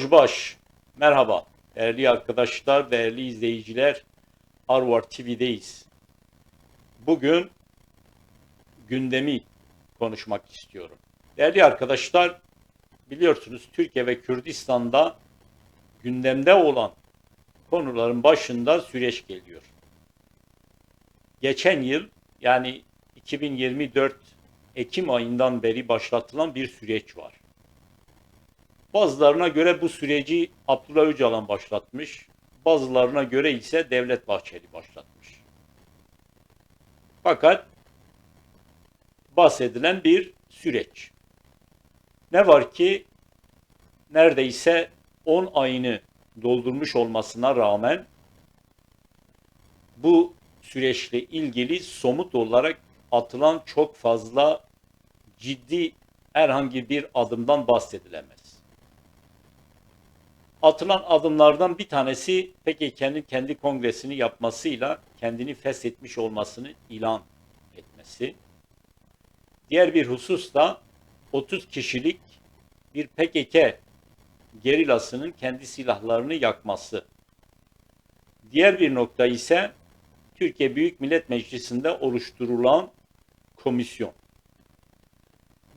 Rojbaş, merhaba. Değerli arkadaşlar, değerli izleyiciler, Harvard TV'deyiz. Bugün gündemi konuşmak istiyorum. Değerli arkadaşlar, biliyorsunuz Türkiye ve Kürdistan'da gündemde olan konuların başında süreç geliyor. Geçen yıl yani 2024 Ekim ayından beri başlatılan bir süreç var. Bazılarına göre bu süreci Abdullah Öcalan başlatmış, bazılarına göre ise Devlet Bahçeli başlatmış. Fakat bahsedilen bir süreç. Ne var ki neredeyse 10 ayını doldurmuş olmasına rağmen bu süreçle ilgili somut olarak atılan çok fazla ciddi herhangi bir adımdan bahsedilemez. Atılan adımlardan bir tanesi PKK'nın kendi kongresini yapmasıyla kendini feshetmiş olmasını ilan etmesi. Diğer bir husus da 30 kişilik bir PKK gerilasının kendi silahlarını yakması. Diğer bir nokta ise Türkiye Büyük Millet Meclisi'nde oluşturulan komisyon.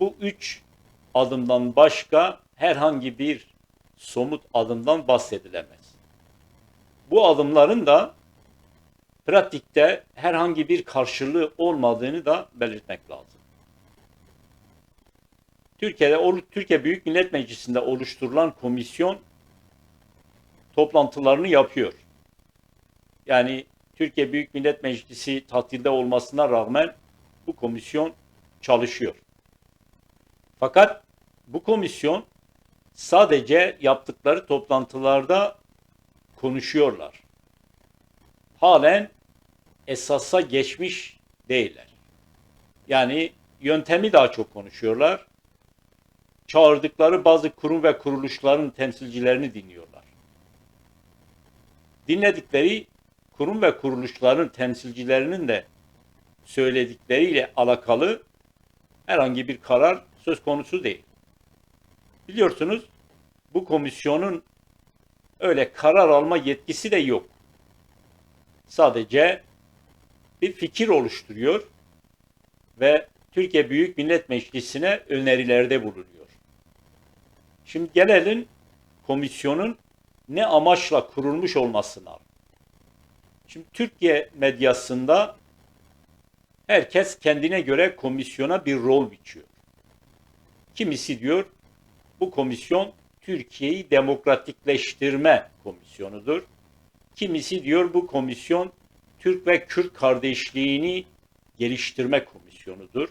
Bu üç adımdan başka herhangi bir somut adımdan bahsedilemez. Bu adımların da pratikte herhangi bir karşılığı olmadığını da belirtmek lazım. Türkiye'de Türkiye Büyük Millet Meclisi'nde oluşturulan komisyon toplantılarını yapıyor. Yani Türkiye Büyük Millet Meclisi tatilde olmasına rağmen bu komisyon çalışıyor. Fakat bu komisyon sadece yaptıkları toplantılarda konuşuyorlar. Halen esasa geçmiş değiller. Yani yöntemi daha çok konuşuyorlar. Çağırdıkları bazı kurum ve kuruluşların temsilcilerini dinliyorlar. Dinledikleri kurum ve kuruluşların temsilcilerinin de söyledikleriyle alakalı herhangi bir karar söz konusu değil. Biliyorsunuz bu komisyonun öyle karar alma yetkisi de yok. Sadece bir fikir oluşturuyor ve Türkiye Büyük Millet Meclisi'ne önerilerde bulunuyor. Şimdi gelelim komisyonun ne amaçla kurulmuş olmasına. Şimdi Türkiye medyasında herkes kendine göre komisyona bir rol biçiyor. Kimisi diyor bu komisyon Türkiye'yi demokratikleştirme komisyonudur. Kimisi diyor bu komisyon Türk ve Kürt kardeşliğini geliştirme komisyonudur.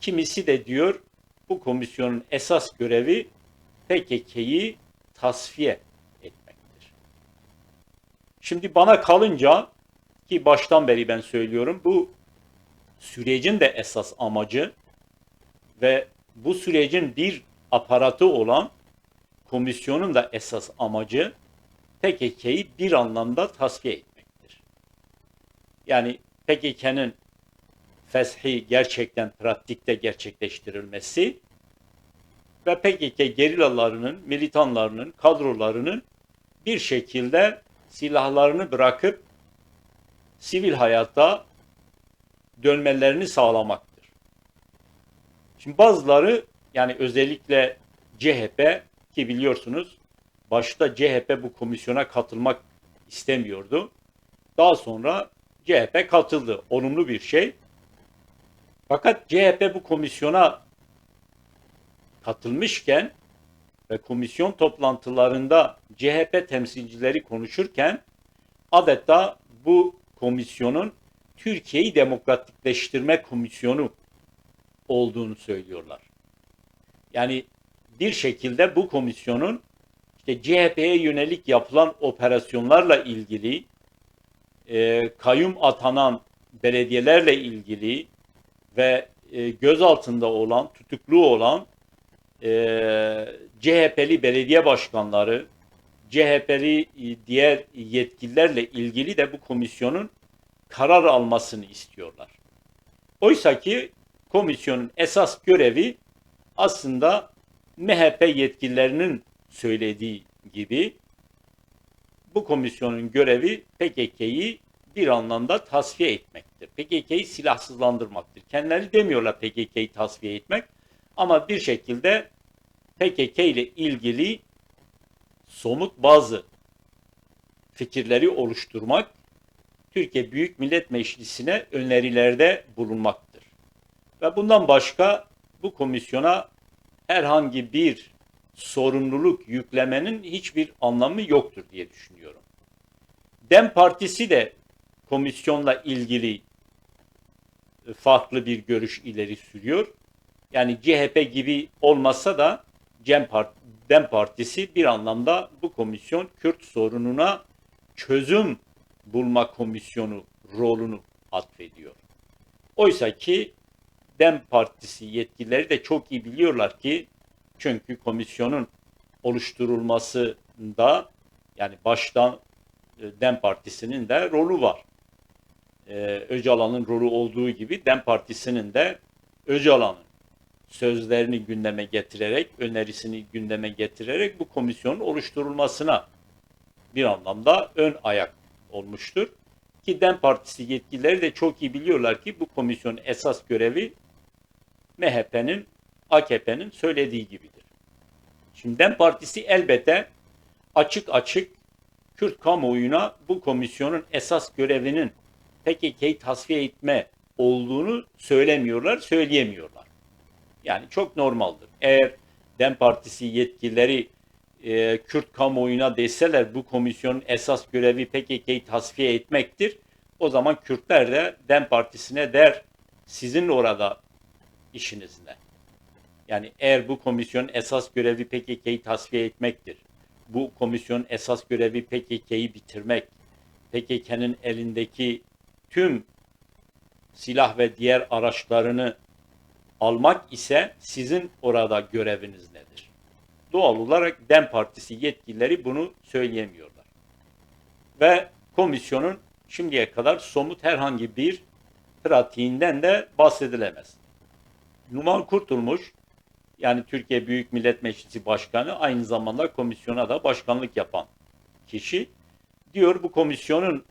Kimisi de diyor bu komisyonun esas görevi PKK'yı tasfiye etmektir. Şimdi bana kalınca ki baştan beri ben söylüyorum bu sürecin de esas amacı ve bu sürecin bir aparatı olan komisyonun da esas amacı PKK'yı bir anlamda tasfiye etmektir. Yani PKK'nın feshi gerçekten pratikte gerçekleştirilmesi ve PKK gerillalarının, militanlarının, kadrolarının bir şekilde silahlarını bırakıp sivil hayata dönmelerini sağlamaktır. Şimdi bazıları yani özellikle CHP ki biliyorsunuz başta CHP bu komisyona katılmak istemiyordu. Daha sonra CHP katıldı. Olumlu bir şey. Fakat CHP bu komisyona katılmışken ve komisyon toplantılarında CHP temsilcileri konuşurken adeta bu komisyonun Türkiye'yi demokratikleştirme komisyonu olduğunu söylüyorlar. Yani bir şekilde bu komisyonun işte CHP'ye yönelik yapılan operasyonlarla ilgili e, kayyum atanan belediyelerle ilgili ve e, gözaltında olan, tutuklu olan e, CHP'li belediye başkanları, CHP'li e, diğer yetkililerle ilgili de bu komisyonun karar almasını istiyorlar. Oysa ki komisyonun esas görevi aslında MHP yetkililerinin söylediği gibi bu komisyonun görevi PKK'yı bir anlamda tasfiye etmektir. PKK'yı silahsızlandırmaktır. Kendileri demiyorlar PKK'yı tasfiye etmek ama bir şekilde PKK ile ilgili somut bazı fikirleri oluşturmak, Türkiye Büyük Millet Meclisi'ne önerilerde bulunmaktır. Ve bundan başka bu komisyona herhangi bir sorumluluk yüklemenin hiçbir anlamı yoktur diye düşünüyorum. Dem Partisi de komisyonla ilgili farklı bir görüş ileri sürüyor. Yani CHP gibi olmasa da Dem Partisi bir anlamda bu komisyon Kürt sorununa çözüm bulma komisyonu rolünü atfediyor. Oysa ki Dem Partisi yetkilileri de çok iyi biliyorlar ki çünkü komisyonun oluşturulmasında yani baştan e, Dem Partisi'nin de rolü var. Ee, Öcalan'ın rolü olduğu gibi Dem Partisi'nin de Öcalan'ın sözlerini gündeme getirerek, önerisini gündeme getirerek bu komisyonun oluşturulmasına bir anlamda ön ayak olmuştur. Ki DEM Partisi yetkilileri de çok iyi biliyorlar ki bu komisyonun esas görevi MHP'nin, AKP'nin söylediği gibidir. Şimdi DEM Partisi elbette açık açık Kürt kamuoyuna bu komisyonun esas görevinin PKK'yı tasfiye etme olduğunu söylemiyorlar, söyleyemiyorlar. Yani çok normaldir. Eğer DEM Partisi yetkilileri e, Kürt kamuoyuna deseler bu komisyonun esas görevi PKK'yı tasfiye etmektir. O zaman Kürtler de DEM Partisi'ne der sizin orada işiniz ne? Yani eğer bu komisyonun esas görevi PKK'yı tasfiye etmektir. Bu komisyonun esas görevi PKK'yı bitirmek. PKK'nın elindeki tüm silah ve diğer araçlarını almak ise sizin orada göreviniz nedir? Doğal olarak DEM Partisi yetkilileri bunu söyleyemiyorlar. Ve komisyonun şimdiye kadar somut herhangi bir pratiğinden de bahsedilemez. Numan Kurtulmuş, yani Türkiye Büyük Millet Meclisi Başkanı, aynı zamanda komisyona da başkanlık yapan kişi, diyor bu komisyonun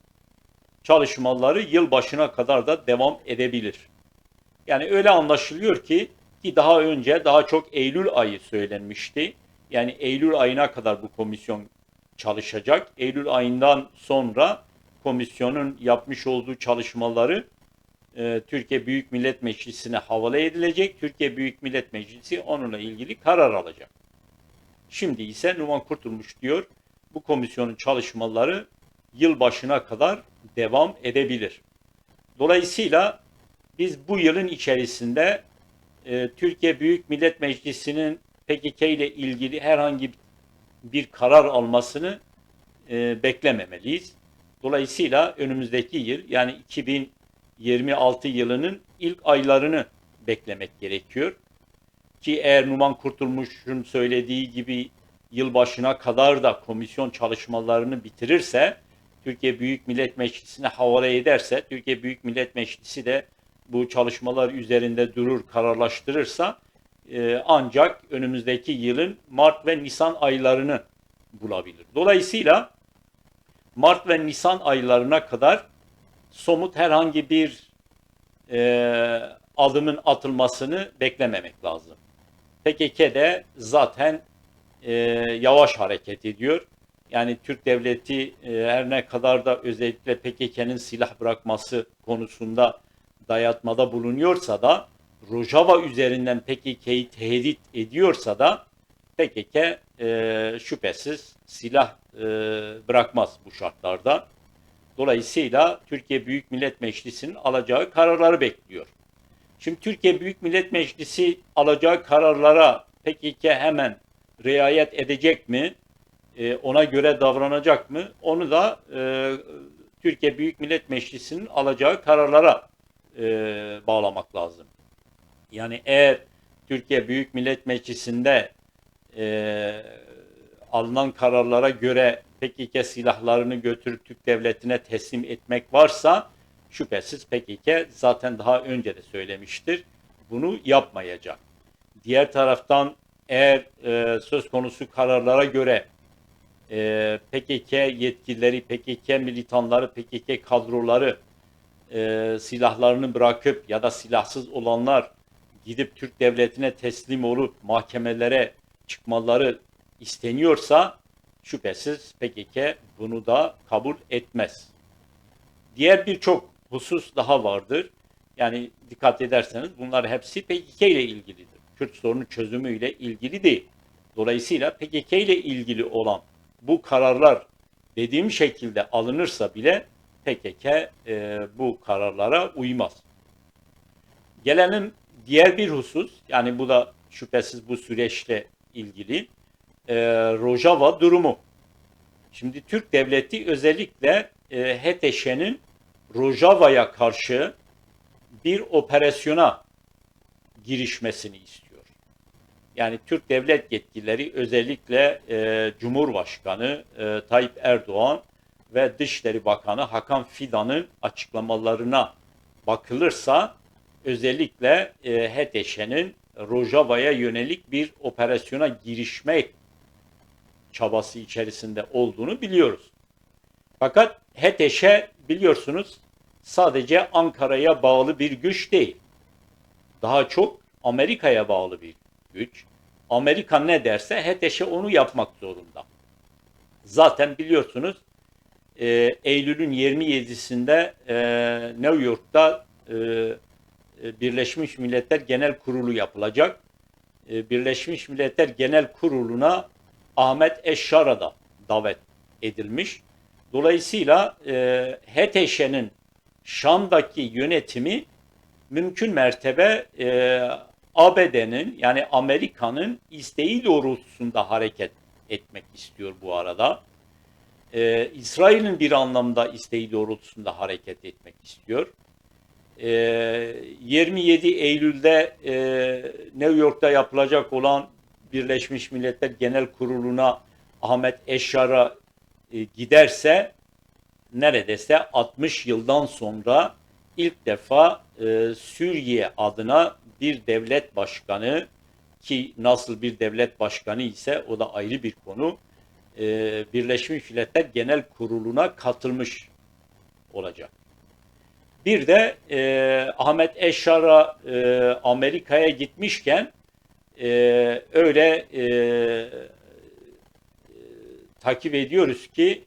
çalışmaları yıl başına kadar da devam edebilir. Yani öyle anlaşılıyor ki ki daha önce daha çok Eylül ayı söylenmişti. Yani Eylül ayına kadar bu komisyon çalışacak. Eylül ayından sonra komisyonun yapmış olduğu çalışmaları e, Türkiye Büyük Millet Meclisi'ne havale edilecek. Türkiye Büyük Millet Meclisi onunla ilgili karar alacak. Şimdi ise Numan Kurtulmuş diyor bu komisyonun çalışmaları yıl başına kadar devam edebilir. Dolayısıyla biz bu yılın içerisinde e, Türkiye Büyük Millet Meclisi'nin PKK ile ilgili herhangi bir karar almasını e, beklememeliyiz. Dolayısıyla önümüzdeki yıl yani 2026 yılının ilk aylarını beklemek gerekiyor. Ki eğer Numan Kurtulmuş'un söylediği gibi yılbaşına kadar da komisyon çalışmalarını bitirirse, Türkiye Büyük Millet Meclisi'ne havale ederse, Türkiye Büyük Millet Meclisi de bu çalışmalar üzerinde durur, kararlaştırırsa e, ancak önümüzdeki yılın Mart ve Nisan aylarını bulabilir. Dolayısıyla Mart ve Nisan aylarına kadar somut herhangi bir e, adımın atılmasını beklememek lazım. PKK de zaten e, yavaş hareket ediyor. Yani Türk devleti e, her ne kadar da özellikle PKK'nın silah bırakması konusunda dayatmada bulunuyorsa da Rojava üzerinden PKK'yı tehdit ediyorsa da PKK e, şüphesiz silah e, bırakmaz bu şartlarda. Dolayısıyla Türkiye Büyük Millet Meclisi'nin alacağı kararları bekliyor. Şimdi Türkiye Büyük Millet Meclisi alacağı kararlara PKK hemen riayet edecek mi? E, ona göre davranacak mı? Onu da e, Türkiye Büyük Millet Meclisi'nin alacağı kararlara e, bağlamak lazım. Yani eğer Türkiye Büyük Millet Meclisi'nde alınan kararlara göre PKK silahlarını götürüp Türk Devleti'ne teslim etmek varsa şüphesiz PKK zaten daha önce de söylemiştir. Bunu yapmayacak. Diğer taraftan eğer e, söz konusu kararlara göre e, PKK yetkilileri, PKK militanları, PKK kadroları e, silahlarını bırakıp ya da silahsız olanlar gidip Türk devletine teslim olup mahkemelere çıkmaları isteniyorsa şüphesiz PKK bunu da kabul etmez. Diğer birçok husus daha vardır. Yani dikkat ederseniz bunlar hepsi PKK ile ilgilidir. Kürt sorunu çözümüyle ilgili değil. Dolayısıyla PKK ile ilgili olan bu kararlar dediğim şekilde alınırsa bile PKK e, bu kararlara uymaz. Gelelim diğer bir husus, yani bu da şüphesiz bu süreçle ilgili e, Rojava durumu. Şimdi Türk devleti özellikle e, HTŞ'nin Rojava'ya karşı bir operasyona girişmesini istiyor. Yani Türk devlet yetkilileri özellikle e, Cumhurbaşkanı e, Tayyip Erdoğan ve Dışişleri Bakanı Hakan Fidan'ın açıklamalarına bakılırsa özellikle e, HTŞ'nin Rojava'ya yönelik bir operasyona girişme çabası içerisinde olduğunu biliyoruz. Fakat HTŞ biliyorsunuz sadece Ankara'ya bağlı bir güç değil. Daha çok Amerika'ya bağlı bir güç. Amerika ne derse HTŞ onu yapmak zorunda. Zaten biliyorsunuz e, Eylül'ün 27'sinde e, New York'ta e, e, Birleşmiş Milletler Genel Kurulu yapılacak. E, Birleşmiş Milletler Genel Kurulu'na Ahmet Eşşara da davet edilmiş. Dolayısıyla e, HTŞ'nin Şam'daki yönetimi mümkün mertebe e, ABD'nin yani Amerika'nın isteği doğrultusunda hareket etmek istiyor bu arada. E, İsrail'in bir anlamda isteği doğrultusunda hareket etmek istiyor. E, 27 Eylül'de e, New York'ta yapılacak olan Birleşmiş Milletler Genel Kurulu'na Ahmet Eşşar'a e, giderse neredeyse 60 yıldan sonra ilk defa e, Suriye adına bir devlet başkanı ki nasıl bir devlet başkanı ise o da ayrı bir konu e, Birleşmiş Milletler Genel Kurulu'na katılmış olacak. Bir de e, Ahmet Eşşar'a e, Amerika'ya gitmişken e, öyle e, takip ediyoruz ki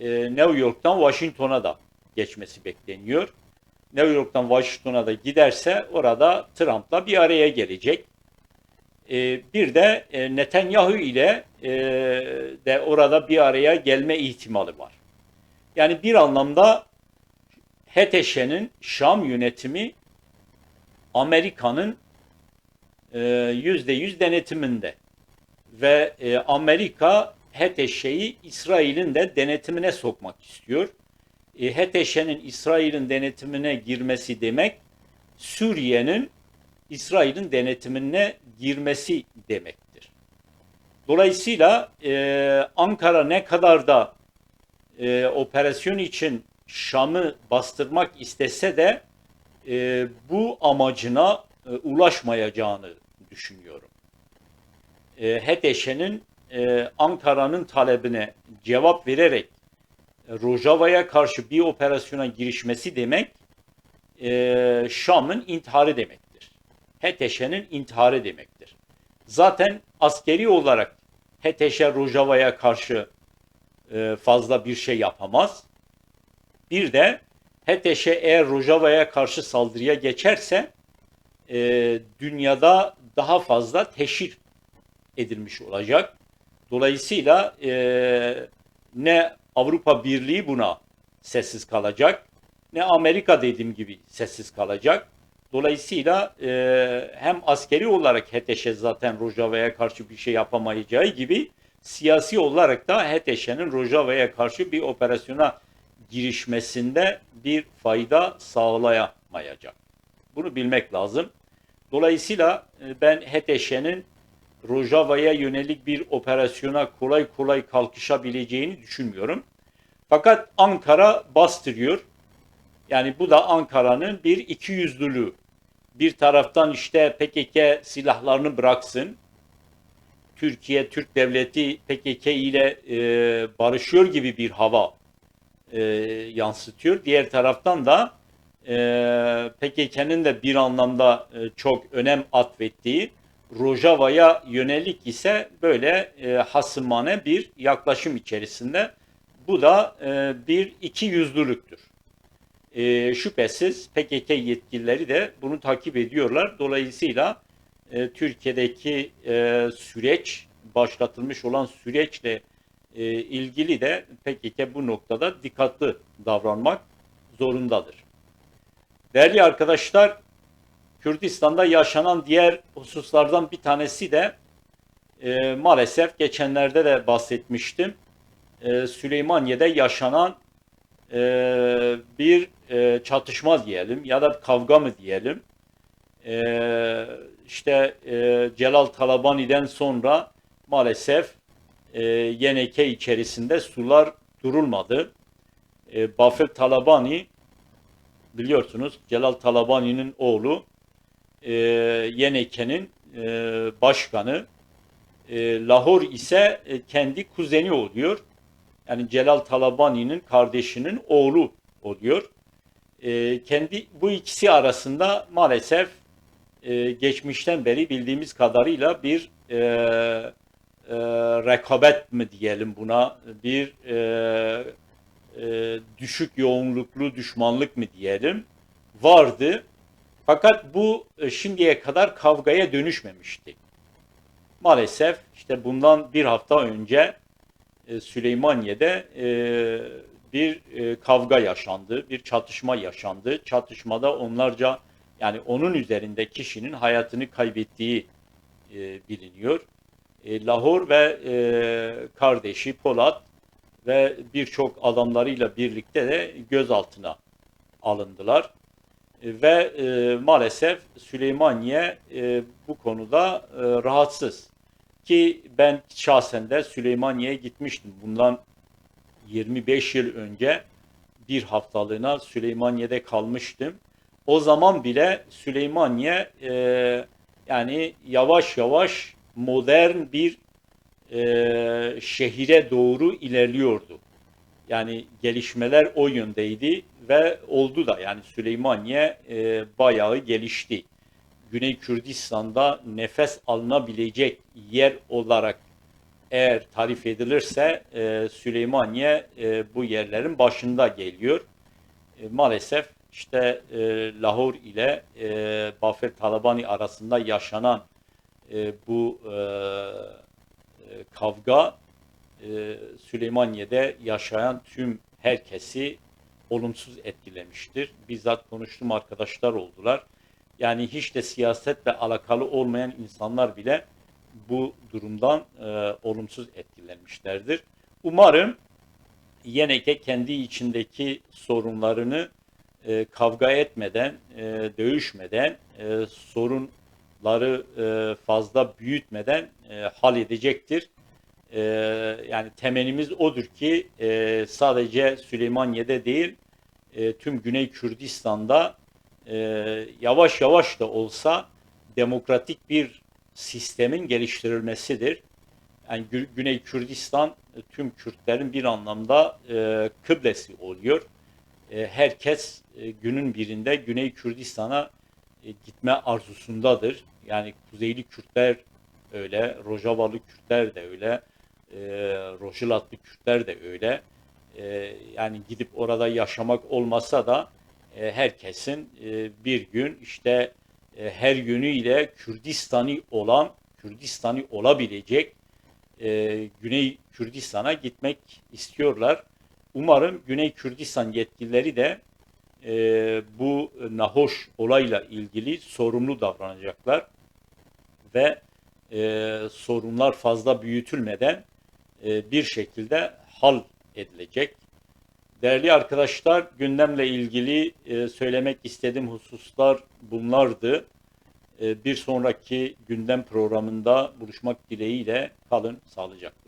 e, New York'tan Washington'a da geçmesi bekleniyor. New York'tan Washington'a da giderse orada Trump'la bir araya gelecek. E, bir de e, Netanyahu ile e, de orada bir araya gelme ihtimali var. Yani bir anlamda HTŞ'nin Şam yönetimi Amerika'nın yüzde yüz denetiminde ve e, Amerika HTŞ'yi İsrail'in de denetimine sokmak istiyor. E, HTŞ'nin İsrail'in denetimine girmesi demek Suriye'nin İsrail'in denetimine girmesi demektir. Dolayısıyla e, Ankara ne kadar da e, operasyon için Şam'ı bastırmak istese de e, bu amacına e, ulaşmayacağını düşünüyorum. E, HDŞ'nin e, Ankara'nın talebine cevap vererek e, Rojava'ya karşı bir operasyona girişmesi demek e, Şam'ın intiharı demektir. HTŞ'nin intiharı demektir. Zaten askeri olarak HTŞ Rojava'ya karşı e, fazla bir şey yapamaz. Bir de HTŞ eğer Rojava'ya karşı saldırıya geçerse e, dünyada daha fazla teşhir edilmiş olacak. Dolayısıyla e, ne Avrupa Birliği buna sessiz kalacak ne Amerika dediğim gibi sessiz kalacak. Dolayısıyla e, hem askeri olarak HTŞ zaten Rojava'ya karşı bir şey yapamayacağı gibi siyasi olarak da HTŞ'nin Rojava'ya karşı bir operasyona girişmesinde bir fayda sağlayamayacak. Bunu bilmek lazım. Dolayısıyla e, ben HTŞ'nin Rojava'ya yönelik bir operasyona kolay kolay kalkışabileceğini düşünmüyorum. Fakat Ankara bastırıyor. Yani bu da Ankara'nın bir iki yüzlülüğü. Bir taraftan işte PKK silahlarını bıraksın. Türkiye, Türk devleti PKK ile e, barışıyor gibi bir hava e, yansıtıyor. Diğer taraftan da e, PKK'nın da bir anlamda e, çok önem atfettiği Rojava'ya yönelik ise böyle e, hasımane bir yaklaşım içerisinde. Bu da e, bir iki yüzlülüktür. E, şüphesiz PKK yetkilileri de bunu takip ediyorlar. Dolayısıyla e, Türkiye'deki e, süreç, başlatılmış olan süreçle e, ilgili de PKK bu noktada dikkatli davranmak zorundadır. Değerli arkadaşlar, Kürdistan'da yaşanan diğer hususlardan bir tanesi de e, maalesef geçenlerde de bahsetmiştim. E, Süleymaniye'de yaşanan e, bir e, çatışma diyelim ya da kavga mı diyelim. E, işte e, Celal Talabani'den sonra maalesef e, Yeneke içerisinde sular durulmadı. E, Bafel Talabani biliyorsunuz Celal Talabani'nin oğlu e, Yeneke'nin e, başkanı. E, Lahor ise e, kendi kuzeni oluyor. Yani Celal Talabani'nin kardeşinin oğlu oluyor. E, kendi bu ikisi arasında maalesef e, geçmişten beri bildiğimiz kadarıyla bir e, e, rekabet mi diyelim buna bir e, e, düşük yoğunluklu düşmanlık mı diyelim vardı. Fakat bu e, şimdiye kadar kavgaya dönüşmemişti. Maalesef işte bundan bir hafta önce e, Süleymaniye'de e, bir e, kavga yaşandı, bir çatışma yaşandı. Çatışmada onlarca yani onun üzerinde kişinin hayatını kaybettiği e, biliniyor. E, Lahor ve e, kardeşi Polat ve birçok adamlarıyla birlikte de gözaltına alındılar. E, ve e, maalesef Süleymaniye e, bu konuda e, rahatsız. Ki ben şahsen de Süleymaniye'ye gitmiştim. Bundan 25 yıl önce bir haftalığına Süleymaniye'de kalmıştım. O zaman bile Süleymaniye e, yani yavaş yavaş modern bir e, şehire doğru ilerliyordu. Yani gelişmeler o yöndeydi ve oldu da yani Süleymaniye e, bayağı gelişti. Güney Kürdistan'da nefes alınabilecek yer olarak eğer tarif edilirse e, Süleymaniye e, bu yerlerin başında geliyor. E, maalesef işte e, Lahor ile e, Bafer Talabani arasında yaşanan e, bu e, kavga e, Süleymaniye'de yaşayan tüm herkesi olumsuz etkilemiştir. Bizzat konuştuğum arkadaşlar oldular. Yani hiç de siyasetle alakalı olmayan insanlar bile bu durumdan e, olumsuz etkilenmişlerdir. Umarım Yeneke kendi içindeki sorunlarını e, kavga etmeden, e, dövüşmeden, e, sorunları e, fazla büyütmeden e, halledecektir. E, yani temelimiz odur ki sadece Süleymaniye'de değil, tüm Güney Kürdistan'da yavaş yavaş da olsa demokratik bir sistemin geliştirilmesidir. Yani Gü- Güney Kürdistan tüm Kürtlerin bir anlamda kıblesi oluyor. Herkes günün birinde Güney Kürdistan'a gitme arzusundadır. Yani Kuzeyli Kürtler öyle, Rojavalı Kürtler de öyle, e, Rojilatlı Kürtler de öyle. E, yani gidip orada yaşamak olmasa da e, herkesin e, bir gün işte e, her yönüyle Kürdistan'ı olan, Kürdistan'ı olabilecek e, Güney Kürdistan'a gitmek istiyorlar. Umarım Güney Kürdistan yetkilileri de e, bu nahoş olayla ilgili sorumlu davranacaklar ve e, sorunlar fazla büyütülmeden e, bir şekilde hal edilecek. Değerli arkadaşlar, gündemle ilgili e, söylemek istediğim hususlar bunlardı. E, bir sonraki gündem programında buluşmak dileğiyle kalın sağlıcakla.